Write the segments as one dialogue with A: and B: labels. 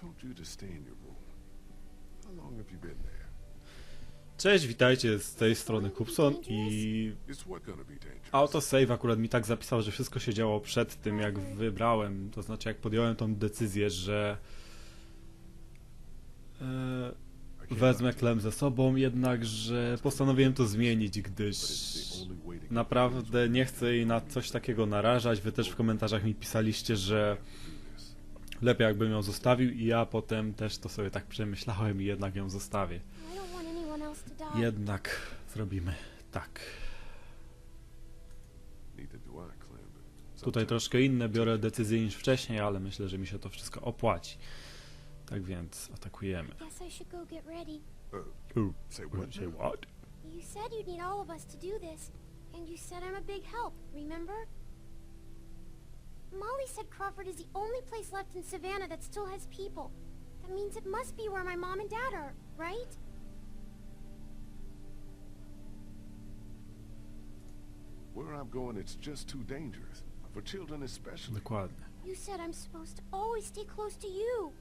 A: told you to stay in your room. How long have you been there?
B: Cześć, witajcie z tej strony Kupson i autosave akurat mi tak zapisał, że wszystko się działo przed tym jak wybrałem, to znaczy jak podjąłem tą decyzję, że e, wezmę klem ze sobą, jednakże postanowiłem to zmienić, gdyż naprawdę nie chcę jej na coś takiego narażać. Wy też w komentarzach mi pisaliście, że. Lepiej jakbym ją zostawił i ja potem też to sobie tak przemyślałem i jednak ją zostawię. Jednak zrobimy tak. Tutaj troszkę inne biorę decyzje niż wcześniej, ale myślę, że mi się to wszystko opłaci. Tak więc atakujemy.
A: What?
B: say what?
C: You said you'd need all of us to do this, and you said I'm a big help, remember? Molly said Crawford is the only place left in Savannah that still has people. That means it must be where my mom and dad are, right?
A: Where I'm going, it's just too dangerous. For children especially.
B: Dokładnie.
C: You said I'm supposed to always stay close to you.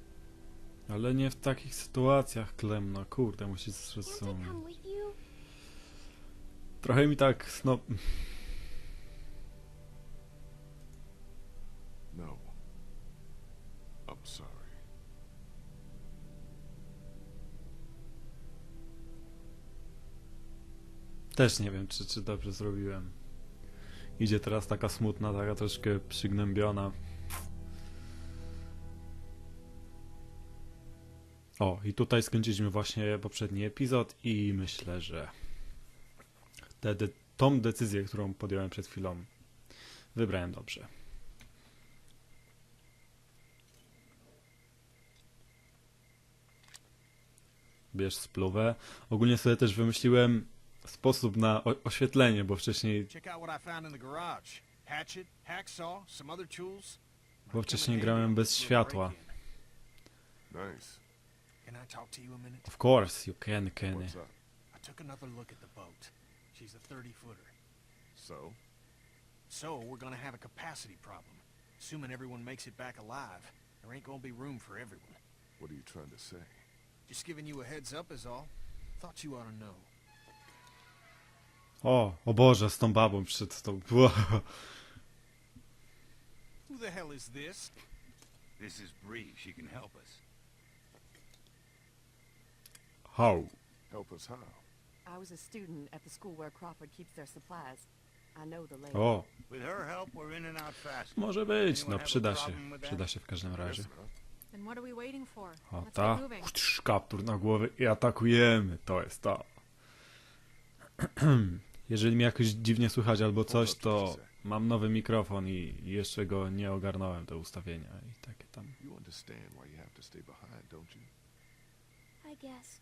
B: Ale nie w takich sytuacjach, Klem, no kurde, musisz
C: Can't I
B: zrozumieć.
C: come with you?
B: Trochę mi tak, no...
A: No.
B: Też nie wiem, czy, czy dobrze zrobiłem. Idzie teraz taka smutna, taka troszkę przygnębiona. O, i tutaj skończyliśmy właśnie poprzedni epizod i myślę, że te, de, tą decyzję, którą podjąłem przed chwilą, wybrałem dobrze. Bierz spluwę. Ogólnie sobie też wymyśliłem sposób na oświetlenie, bo wcześniej, bo wcześniej grałem bez światła.
A: Nice.
D: Can I talk to you a minute?
B: Of course, you can, Kenny.
D: I took another look at the boat. She's a 30 footer.
A: So?
D: So we're gonna have a capacity problem. Assuming everyone makes it back alive, there ain't gonna be room for everyone.
A: What are you trying to say?
D: Just giving you a heads up is all. Thought you ought to know.
B: O, o Boże, z tą babą przed tą...
D: Who the hell is this?
E: This is Bree. She can help us.
B: How?
A: Help us how?
F: I was a student at the school where Crawford keeps their supplies. I know the lady.
B: O,
E: With her help, we're in and out fast.
B: może być, no przyda się. Przyda się w każdym razie.
G: Then what are we waiting for?
B: O,
G: Let's
B: ta.
G: get moving.
B: Utrz, Kaptur na głowę i atakujemy. To jest to. Jeżeli mnie jakoś dziwnie słychać albo coś, to mam nowy mikrofon i jeszcze go nie ogarnąłem, te ustawienia i takie tam.
A: You understand why you have to stay behind, don't you?
C: I guess.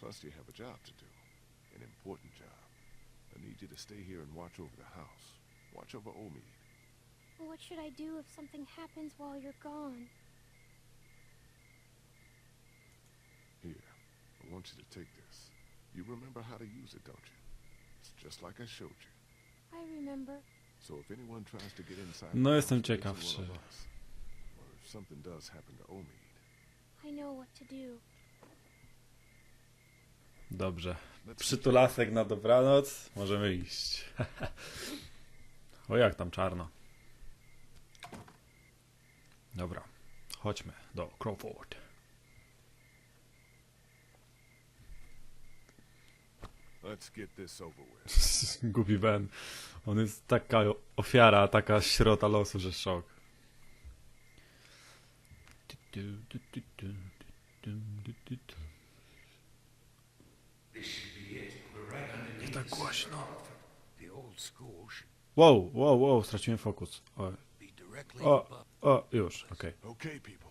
A: Plus, you have a job to do. An important job. I need you to stay here and watch over the house. Watch over Omid.
C: What should I do if something happens while you're gone?
A: Here, I want you to take this. You remember how to use it, don't you? Just like I showed you.
C: I remember.
A: So if anyone tries to get inside
B: No,
A: the
B: jestem ciekaw, czy-.
A: Or if something does happen to Omid,
C: I know what to do.
B: Dobrze. Przytulasek na dobranoc. Możemy iść. o jak tam czarno. Dobra. Chodźmy do Crawford.
A: Let's get this over with.
B: Głupi Ben. On jest taka ofiara, taka śrota losu, że szok. Nie tak głośno. Wow, wow, wow, straciłem fokus. O, o, o już, okej.
A: Okay, people.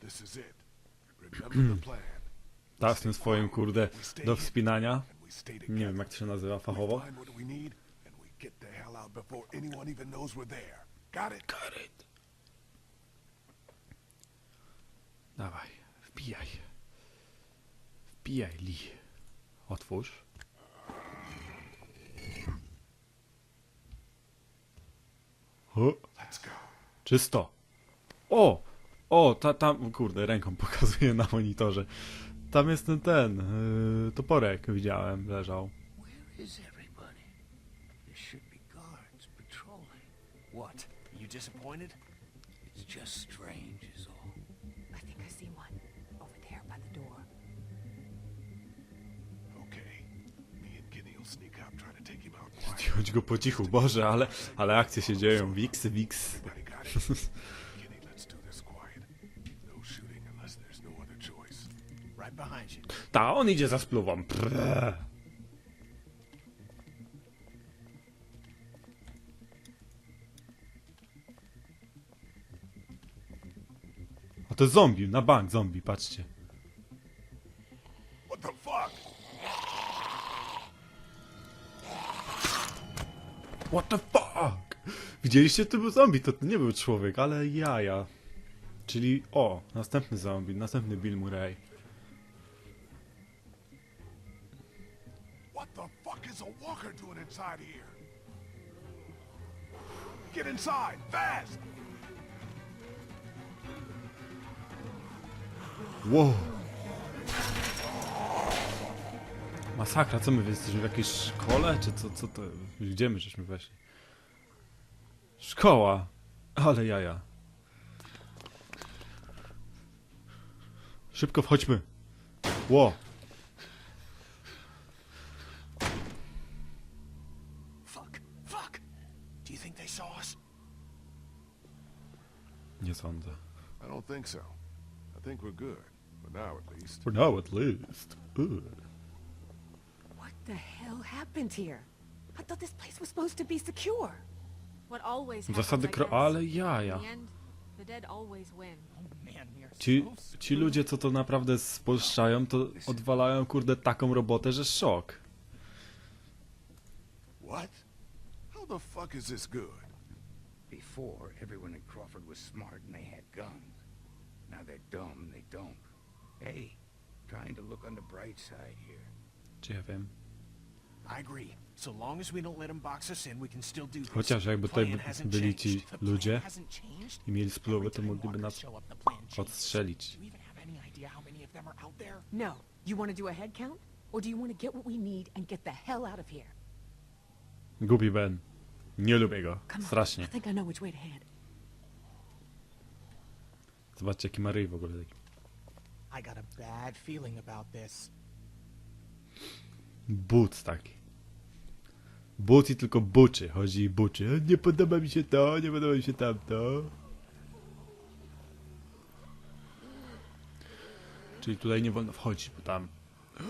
A: This is it. Remember the plan.
B: Ta z tym swoim, kurde, do wspinania. Nie wiem, jak to się nazywa fachowo.
A: find what we need, and we get the hell out before anyone even knows we're there. Got it?
B: Got it. Dawaj, wbijaj. Wbijaj, Lee. Otwórz. O,
A: Let's go.
B: czysto. O! O, ta, tam, kurde, ręką pokazuję na monitorze. Tam jest ten, ten, yy, toporek widziałem, leżał.
D: What? You disappointed?
E: It's just strange is all.
F: I think I see one. Over there by the door.
A: Okay. Me and Kenny will sneak out, try to take him out quiet.
B: Chodź go po cichu, Boże, ale, ale akcje się dzieją, wiksy, wiks. Ta, on idzie za spluwą. Prrr. A to zombie, na bank zombie, patrzcie.
A: What the fuck?
B: What the fuck? Widzieliście, to był zombie, to nie był człowiek, ale jaja. Czyli, o, następny zombie, następny Bill Murray.
A: Is a walker doing inside here? Get inside, fast!
B: Wow. Masakra, co my jesteśmy w jakiejś szkole, czy co, co to, gdzie my żeśmy weszli? Szkoła, ale jaja. Szybko wchodźmy. Ło,
D: Fuck. Fuck. Do you think they saw us?
B: nie sądzę.
A: I don't think so. I think we're good. For now, at least.
B: For now at least. Ugh.
F: What the hell happened here? I thought this place was supposed to be secure.
G: What always
B: Zasady kro... ale jaja.
G: the end, the dead always win.
D: Oh
B: Ci, ci ludzie, co to naprawdę spolszczają, to odwalają, kurde, taką robotę, że szok.
A: What? How the fuck is this good?
E: Before, everyone in Crawford was smart and they had guns. Now they're dumb and they don't. Hey, trying to look on the bright side here.
B: Czy?
D: I agree. So long as we don't let them box us in, we can still do this.
B: Chociaż jakby tutaj
D: Plan
B: by-
D: hasn't
B: byli ci
D: changed. The plan
B: ludzie
D: hasn't changed.
B: i mieli spluwy, to mogliby nas
D: show up, the plan changes.
B: odstrzelić.
D: Do you even have any idea how many of them are out there?
F: No. You want to do a head count? Or do you want to get what we need and get the hell out of here?
B: Głupi Ben. Nie lubię go. Strasznie. Zobaczcie, jaki ma ryj w ogóle. taki.
D: I got a bad feeling about this.
B: But taki. But i tylko buczy. Chodzi i buczy. "E, Nie podoba mi się to, nie podoba mi się tamto. Czyli tutaj nie wolno wchodzić, bo tam...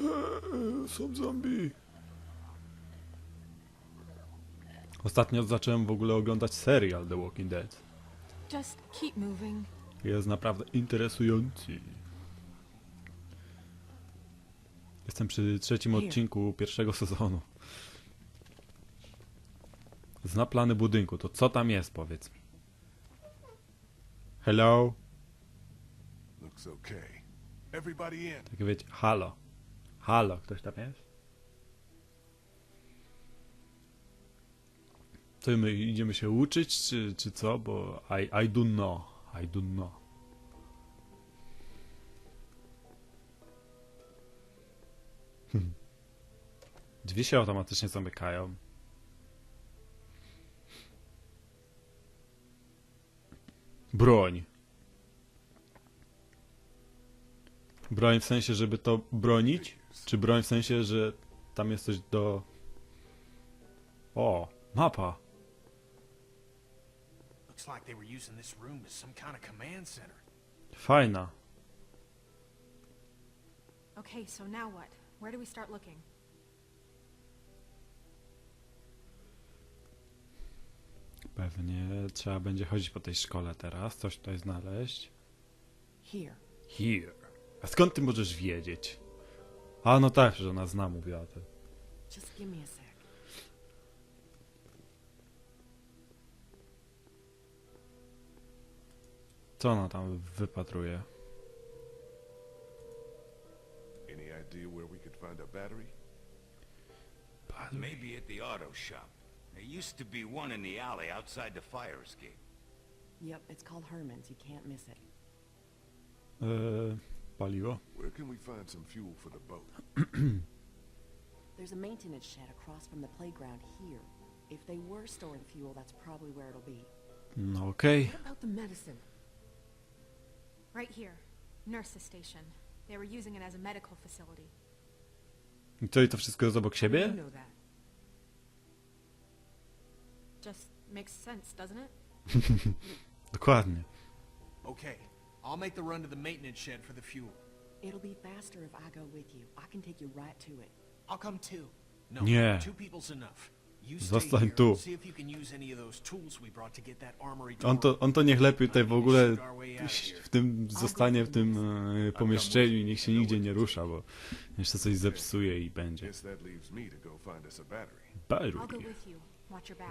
B: Są zombie. Ostatnio zacząłem w ogóle oglądać serial The Walking Dead.
G: Just keep moving.
B: Jest naprawdę interesujący. Jestem przy trzecim
F: Here.
B: odcinku pierwszego sezonu. Zna plany budynku, to co tam jest, powiedz mi. Hello?
A: Looks okay. Everybody in.
B: Takie wiecie, halo. Halo, ktoś tam jest? My idziemy się uczyć, czy, czy co? Bo I, I do know. I do know. Hmm. Drzwi się automatycznie zamykają. Broń. Broń w sensie, żeby to bronić? Czy broń w sensie, że tam jest coś do... O, mapa.
D: Looks like they were using this room as some kind of command center.
B: Fajna.
G: Okay, so now what? Where do we start looking?
B: Pewnie trzeba będzie chodzić po tej szkole teraz, coś tutaj znaleźć.
F: Here.
B: Here. A skąd ty możesz wiedzieć? A no tak, że ona zna, mówiła o tym.
F: Just give me a sec.
B: Co ona tam wypatruje?
A: Any idea where we could find a battery?
E: Maybe at the auto shop. There used to be one in the alley outside the fire escape.
F: Yep, it's called Herman's. You can't miss it.
B: paliwo.
A: Where can we find some fuel for the boat?
H: There's a maintenance shed across from the playground here. If they were storing fuel, that's probably where it'll be.
B: No okej.
F: What about the medicine?
G: Right here. Nurse's station. They were using it as a medical facility.
B: I co, i to wszystko jest obok
F: You
B: siebie?
F: know that.
G: Just makes sense, doesn't it?
B: Dokładnie.
D: Okay, I'll make the run to the maintenance shed for the fuel.
H: It'll be faster if I go with you. I can take you right to it.
D: I'll come too. No,
B: Nie.
D: two people's enough.
B: Zostań tu. On to, on to niech lepiej tutaj w ogóle w tym zostanie w tym e, pomieszczeniu i niech się nigdzie nie rusza, bo jeszcze coś zepsuje i będzie.
A: Battery.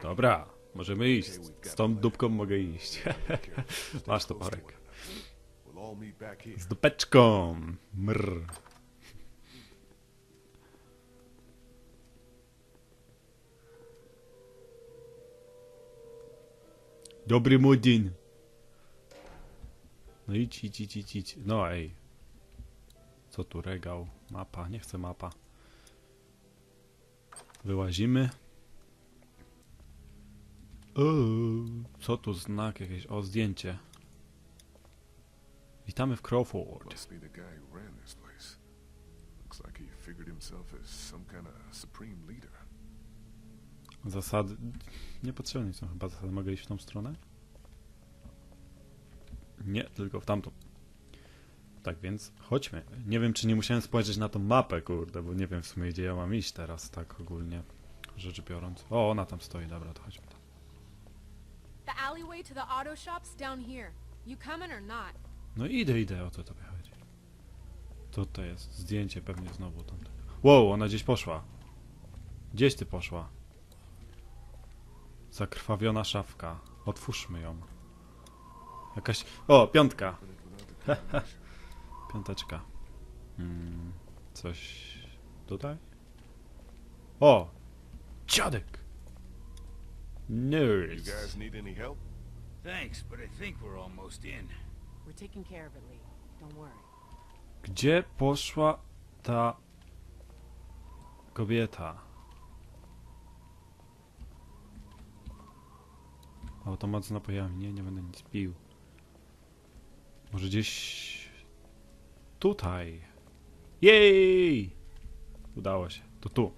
B: Dobra, możemy iść. Z tą dupką mogę iść. Masz to
A: close to
B: parek.
A: one another. We'll all meet back here.
B: Z dupeczką. Mrr. Dobry mudzin. No idź, idź, idź, idź, idź. No ej. Co tu regał? Mapa, nie chcę mapa. Wyłazimy. O, co tu znak jakieś? O, zdjęcie. Witamy w Crawford.
A: Must be the guy who ran this place. Looks like he figured himself as some kind of supreme leader.
B: Zasady. Niepotrzebne są chyba zasady. Mogę iść w tą stronę? Nie, tylko w tamtą. Tak więc chodźmy. Nie wiem, czy nie musiałem spojrzeć na tą mapę, kurde, bo nie wiem w sumie, gdzie ja mam iść teraz, tak ogólnie rzecz biorąc. O, ona tam stoi, dobra, to chodźmy tam.
G: The alleyway to the auto shop's down here. You coming or not?
B: No idę, idę, o co tobie chodzi. Tutaj jest zdjęcie pewnie znowu tamte. Wow, ona gdzieś poszła. Gdzieś ty poszła. Zakrwawiona szafka. Otwórzmy ją. Jakaś... O, piątka. Piąteczka. Hmm, coś tutaj? O! Dziadek!
A: You
B: Nerds.
A: guys need any help?
E: Thanks, but I think we're almost in.
H: We're taking care of it, Lee. Don't worry.
B: Gdzie poszła ta kobieta? Automat z napojami. Nie, nie będę nic pił. Może gdzieś tutaj. Jej! Udało się. To tu.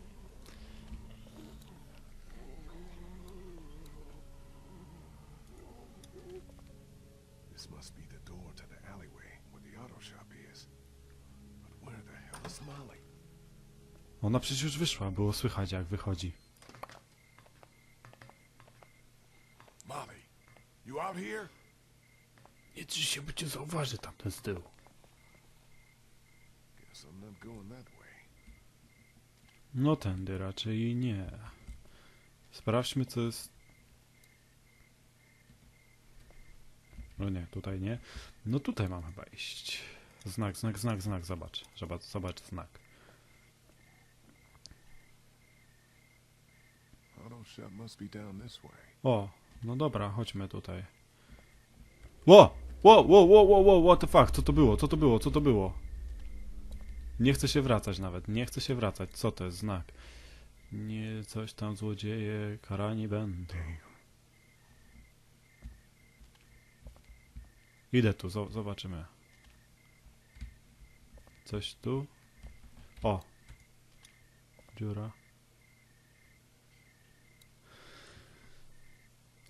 B: Ona przecież już wyszła. Było słychać jak wychodzi.
A: Molly, you out here?
B: Nie drzyj się, bo cię zauważy tamten z tyłu.
A: Guess I'm not going that way.
B: No tędy raczej nie. Sprawdźmy co jest... No nie, tutaj nie. No tutaj mam chyba iść. Znak, znak, znak, znak, zobacz. Zobacz, zobacz znak.
A: Way.
B: O, no dobra, chodźmy tutaj. Ło! Ło, ło, ło, ło, ło, what the fuck, co to było, co to było, co to było? Nie chcę się wracać nawet, nie chcę się wracać, co to jest znak? Nie, coś tam złodzieje, karani będą. Idę tu, zo- zobaczymy. Coś tu? O! Dziura.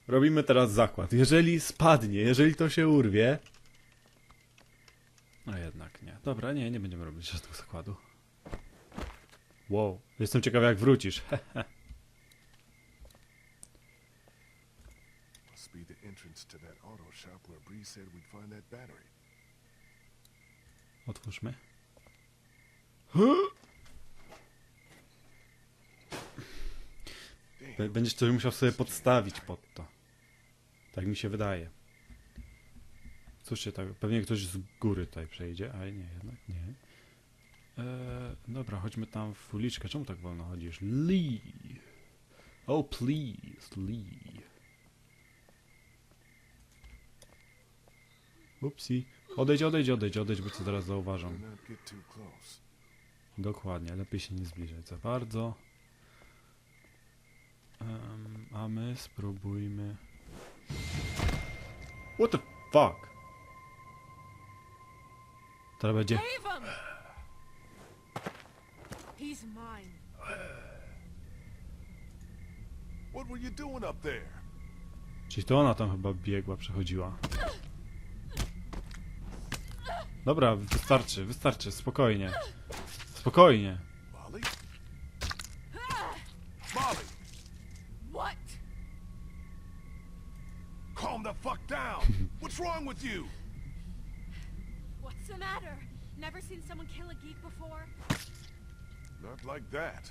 B: Robimy teraz zakład. Jeżeli spadnie, jeżeli to się urwie. No jednak nie. Dobra, nie, nie będziemy robić żadnego zakładu. Wow, jestem ciekaw jak wrócisz. Otwórzmy. Będziesz coś musiał sobie podstawić pod to. Tak mi się wydaje. Cóż się tak, pewnie ktoś z góry tutaj przejdzie, ale nie, jednak nie. Eee, dobra, chodźmy tam w uliczkę. Czemu tak wolno chodzisz? Lee! Oh, please, Lee. Upsi. Odejdź, odejdź, odejdź, odejdź, bo cię zaraz zauważą. Dokładnie, lepiej się nie zbliżać za bardzo. Em, a my spróbujmy. What the fuck? Teraz będzie.
G: He's mine.
A: What were you doing up there?
B: Czyli to ona tam chyba biegła, przechodziła. Dobra, wystarczy, wystarczy, spokojnie. Spokojnie.
A: Molly? Molly,
G: What?
A: calm the fuck down. What's wrong with you?
G: What's the matter? Never seen someone kill a geek before?
A: Not like that.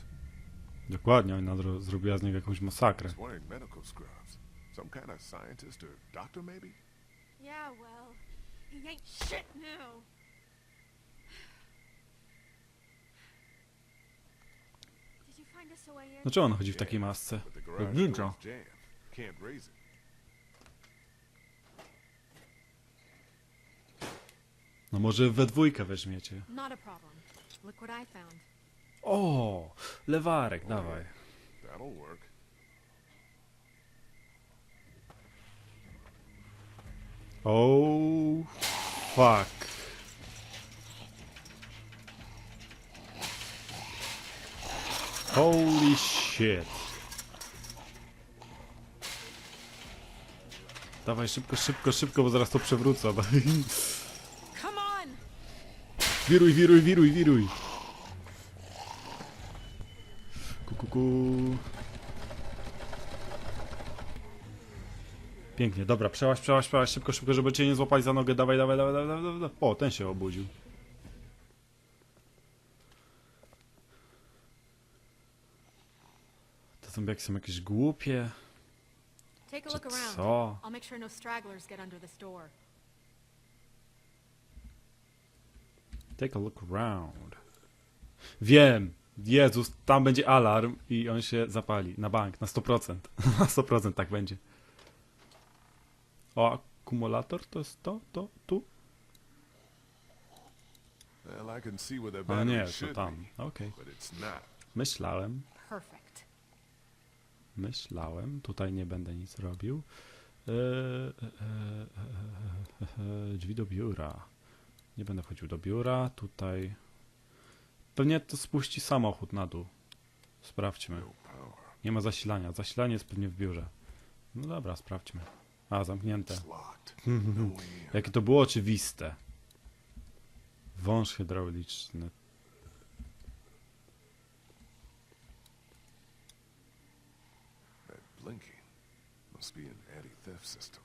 B: Dokładnie, ona zro- zrobiła z niego jakąś masakrę.
A: He's wearing medical scrubs. Some kind of scientist or doctor, maybe?
G: Yeah, well, he ain't shit now. Did you find us a way in?
B: Dlaczego on chodzi w takiej masce? Jak ninja.
A: door's jammed. Can't raise it.
B: No może we dwójkę weźmiecie.
G: Not a problem. Look what I found.
B: O, lewarek, dawaj.
A: That'll work.
B: Oh, fuck. Holy shit. Dawaj szybko, szybko, szybko, bo zaraz to przewrócę. Wiruj, wiruj, wiruj, wiruj. Ku, ku, ku. Pięknie, dobra, przełaź, przełaź, przełaź, szybko, szybko, żeby cię nie złapali za nogę, dawaj, dawaj, dawaj, dawaj, dawaj, dawaj. O, ten się obudził. Te zombiaki są jakieś głupie. Czy co?
G: I'll make sure no stragglers get under this door.
B: Take a look around. Wiem! Jezus, tam będzie alarm i on się zapali. Na bank, na 100%. na 100% tak będzie. O, akumulator to jest to, to, tu? A nie, to tam. Okej.
A: not.
B: Myślałem, myślałem. Tutaj nie będę nic robił. Eee, e, e, e, e, drzwi do biura. Nie będę wchodził do biura. Tutaj. Pewnie to spuści samochód na dół. Sprawdźmy. Nie ma zasilania. Zasilanie jest pewnie w biurze. No dobra, sprawdźmy. A, zamknięte. Jakie to było oczywiste. Wąż hydrauliczny.
A: That blinking must be an anti-theft system.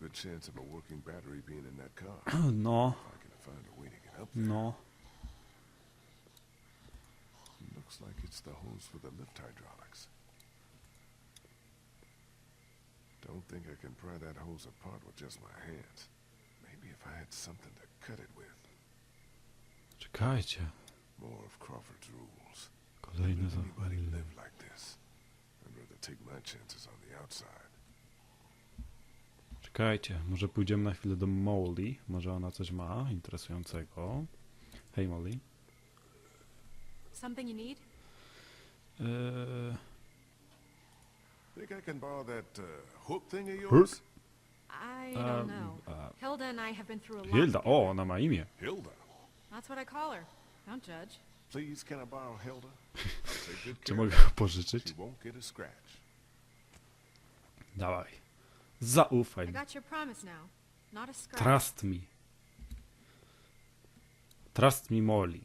A: Good chance of a working battery being in that car.
B: No,
A: find a way to get up there.
B: no.
A: Looks like it's the hose for the lift hydraulics. Don't think I can pry that hose apart with just my hands. Maybe if I had something to cut it with.
B: Czekajcie.
A: More of Crawford's rules.
B: Kolejne
A: Let
B: za...
A: anybody live like this? I'd rather take my chances on the outside.
B: Czekajcie, może pójdziemy na chwilę do Molly. Może ona coś ma interesującego. Hej Molly.
G: Something you need?
B: Eee,
A: Think I can borrow that uh, hook thing of yours?
G: I
B: Um,
G: don't know.
B: uh,
G: Hilda and I have been through a lot
B: Hilda, o, ona ma imię.
A: Hilda.
G: That's what I call her. Don't judge.
A: Please, can I borrow Hilda?
B: Czy mogę pożyczyć?
A: She won't get a scratch.
B: Dawaj. Zaufaj. Trust me. Trust me, Molly.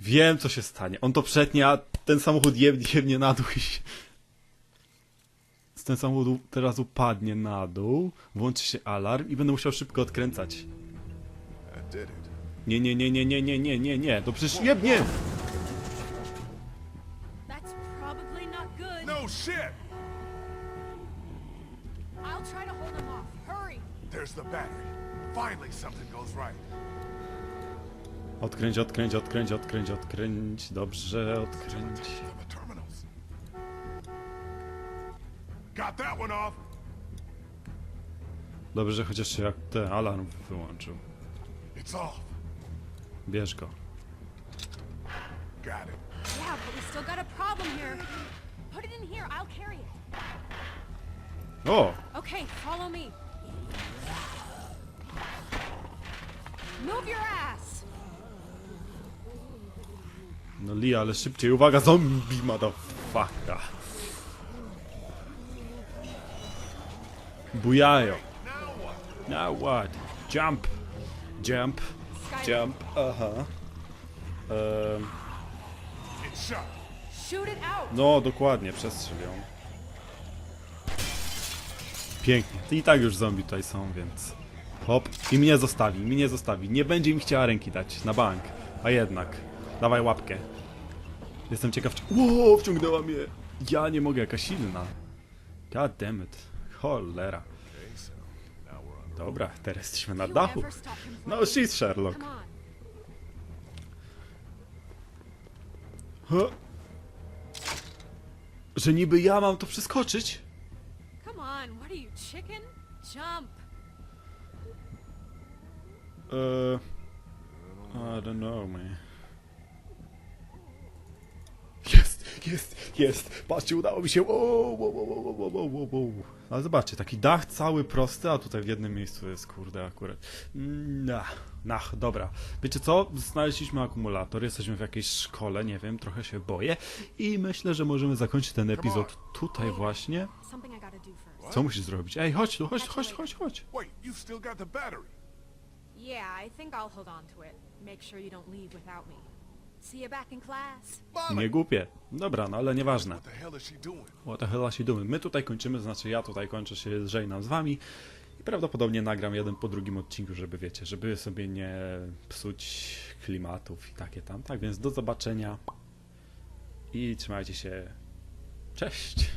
B: Wiem, co się stanie. On to przetnie, a ten samochód jebnie, jebnie na dół i się... Ten samochód teraz upadnie na dół, włączy się alarm i będę musiał szybko odkręcać. Nie, nie, nie, nie, nie, nie, nie, nie, nie. To przecież jebnie!
A: The battery. Finally something goes right.
B: Odkręć, odkręć, odkręć, odkręć, odkręć. Dobrze, odkręć.
A: To the terminals. Got that one off.
B: Dobrze, że chociaż się jak ten alarm wyłączył.
A: It's off.
B: Bierz go.
A: Got it.
G: Yeah, but we still got a problem here. Put it in here, I'll carry it.
B: O!
G: Okay, follow me.
B: No Lee, ale szybciej. Uwaga, zombie, motherfucker. Bujają. Now what? Jump. Jump. Jump. Aha. Ehm, no, dokładnie, przestrzel ją. Pięknie. I tak już zombie tutaj są, więc... Hop. I mnie zostawi, mnie zostawi. Nie będzie mi chciała ręki dać, na bank. A jednak. Dawaj łapkę. Jestem ciekaw, czy... Ło, wciągnęła mnie. Ja nie mogę, jaka silna. God damn it. Cholera. Dobra, teraz jesteśmy na dachu. No, she's Sherlock. Huh? Że niby ja mam to przeskoczyć?
G: Come on, what are you, chicken? Jump!
B: Uh, I don't know, man. Jest, jest, jest! Patrzcie, udało mi się! Wow, wow, wow, wow, wow, wow. Ale zobaczcie, taki dach cały prosty, a tutaj w jednym miejscu jest, kurde, akurat. Mm, Nah, nah, dobra. Wiecie co? Znaleźliśmy akumulator, jesteśmy w jakiejś szkole, nie wiem, trochę się boję i myślę, że możemy zakończyć ten epizod tutaj właśnie.
G: Something I gotta do first.
B: Co musisz zrobić? Ej, chodź tu, chodź, chodź, chodź, chodź.
G: Yeah, I think I'll hold on to it. Make sure you don't leave without me. See you back in class.
B: Nie głupie. Dobra, no ale nieważne.
A: what the hell is she doing?
B: What the hell is she doing? My tutaj kończymy, znaczy ja tutaj kończę się, żegnam z wami i prawdopodobnie nagram jeden po drugim odcinku, żeby wiecie, żeby sobie nie psuć klimatów i takie tam. Tak więc do zobaczenia i trzymajcie się. Cześć!